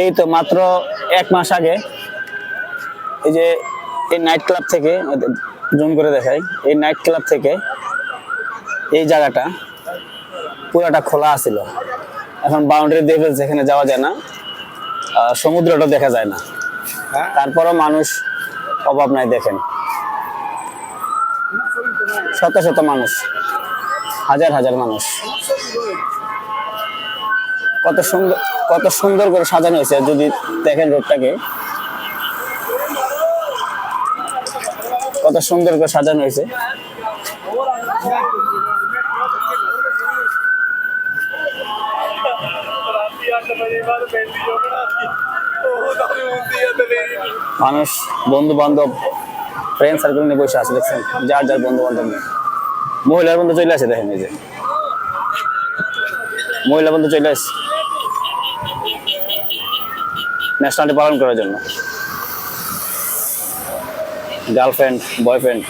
এই তো মাত্র এক মাস আগে এই যে এই নাইট ক্লাব থেকে জুম করে দেখাই এই নাইট ক্লাব থেকে এই জায়গাটা পুরাটা খোলা আছিল। এখন বাউন্ডারি দিয়ে ফেলছে এখানে যাওয়া যায় না। সমুদ্রটা দেখা যায় না। তারপরও মানুষ অভাব নাই দেখেন। শত শত মানুষ হাজার হাজার মানুষ। কত সুন্দর কত সুন্দর করে সাজানো হয়েছে, যদি দেখেন রোডটাকে। কত সুন্দর করে সাজানো হয়েছে। মানুষ বন্ধু বান্ধব ফ্রেন্ড সার্কেল নিয়ে বসে আছে, দেখছেন? যার যার বন্ধু বান্ধব নিয়ে। মহিলার বন্ধু চলে আসে, দেখেন এই যে। মহিলা বন্ধু চলে আসে। ন্যাশনাল ডে পালন করার জন্য। গার্লফ্রেন্ড বয়ফ্রেন্ড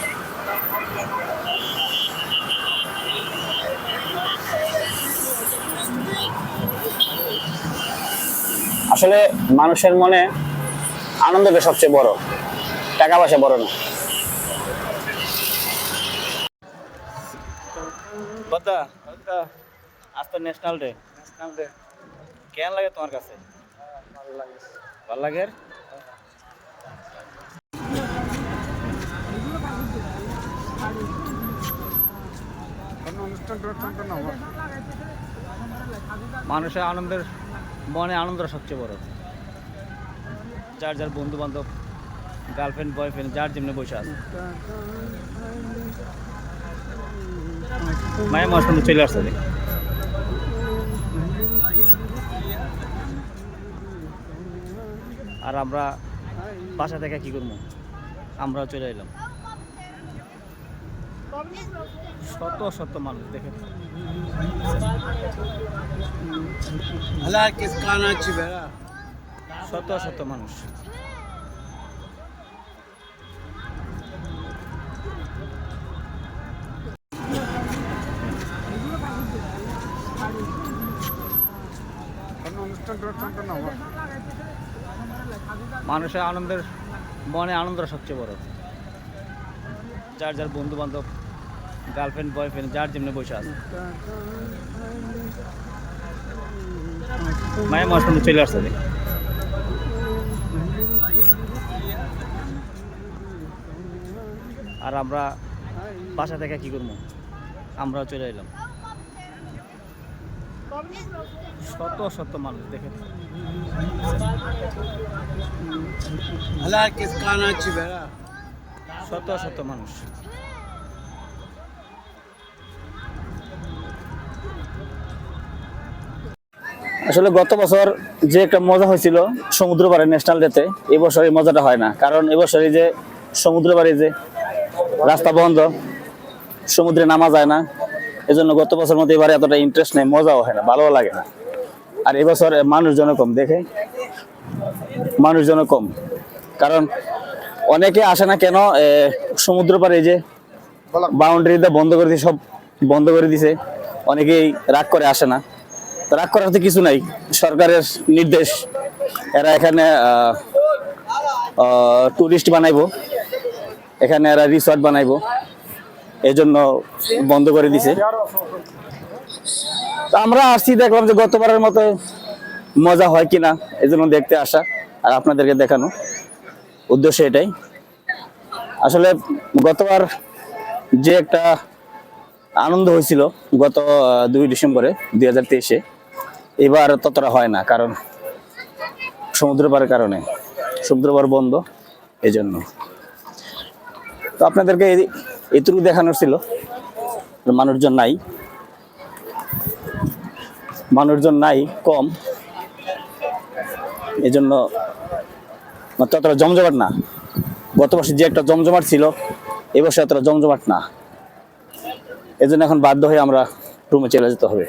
আসলে মানুষের মনে আনন্দটা সবচেয়ে বড়। টাকা পয়সা বড় না। আজ তো ন্যাশনাল ডে কেন লাগে তোমার কাছে? ভালো মানুষের আনন্দের মনে আনন্দ সবচেয়ে বড়। যার যার বন্ধু বান্ধব গার্লফ্রেন্ড বয়ফ্রেন্ড যার যেমনি বসে আছে। মায়ের মাস চলে আসছে দেখ। আর আমরা বাসা থেকে কি করব? আমরাও চলে এলাম। শত শত মানুষ দেখে. শত শত মানুষ। মানুষের আনন্দের মনে আনন্দ সবচেয়ে বড়। যার যার বন্ধু বান্ধব গার্লফ্রেন্ড বয়ফ্রেন্ড যার যেমনি বসে আছে। মায়ের পর্যন্ত চলে আসছে আর আমরা বাসা থেকে কি করব? আমরাও চলে এলাম। শত শত মানুষ দেখে. শত শত মানুষ। আসলে গত বছর যে একটা মজা হয়েছিল সমুদ্র পাড়ে ন্যাশনাল ডেতে এই বছর এই মজাটা হয় না। কারণ এবছর এই যে সমুদ্র পাড়ে যে রাস্তা বন্ধ সমুদ্রে নামা যায় না এজন্য গত বছর মতো এবারে এতটা ইন্টারেস্ট নেই, মজাও হয় না, ভালোও লাগে না। আর এবছর মানুষজন কম, দেখে? মানুষজন কম। কারণ অনেকে আসে না কেন সমুদ্র পারে যে বাউন্ডারিটা বন্ধ করে দিয়ে সব বন্ধ করে দিছে, অনেকেই রাগ করে আসে না। রাগ করার তো কিছু নাই, সরকারের নির্দেশ, এরা এখানে টুরিস্ট বানাইবো, এখানে এরা রিসর্ট বানাইবো। এই জন্য বন্ধ করে দিছে। আমরা আসছি, দেখলাম যে গতবারের মতো মজা হয় কিনা এই জন্য দেখতে আসা আর আপনাদেরকে দেখানো। উদ্দেশ্য এটাই। আসলে গতবার যে একটা আনন্দ হয়েছিল গত দুই ডিসেম্বরে, দুই হাজার তেইশে, এবার ততটা হয় না, কারণ সমুদ্র পাড়ের কারণে। সমুদ্র পাড় বন্ধ এই জন্য তো আপনাদেরকে এটুকু দেখানোর ছিল। মানুষজন নাই। মানুষজন নাই, কম। এই জন্য ততটা জমজমাট না। গত বছর যে একটা জমজমাট ছিল এবছর এতটা জমজমাট না। এই জন্য এখন বাধ্য হয়ে আমরা রুমে চলে যেতে হবে।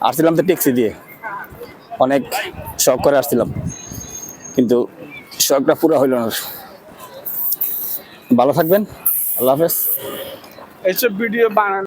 আসছিলাম তো ট্যাক্সি দিয়ে। অনেক শখ করে আসছিলাম। কিন্তু শখটা পুরো হইল না। ভালো থাকবেন। আল্লাহ হাফেজ। এইসব ভিডিও বানানো।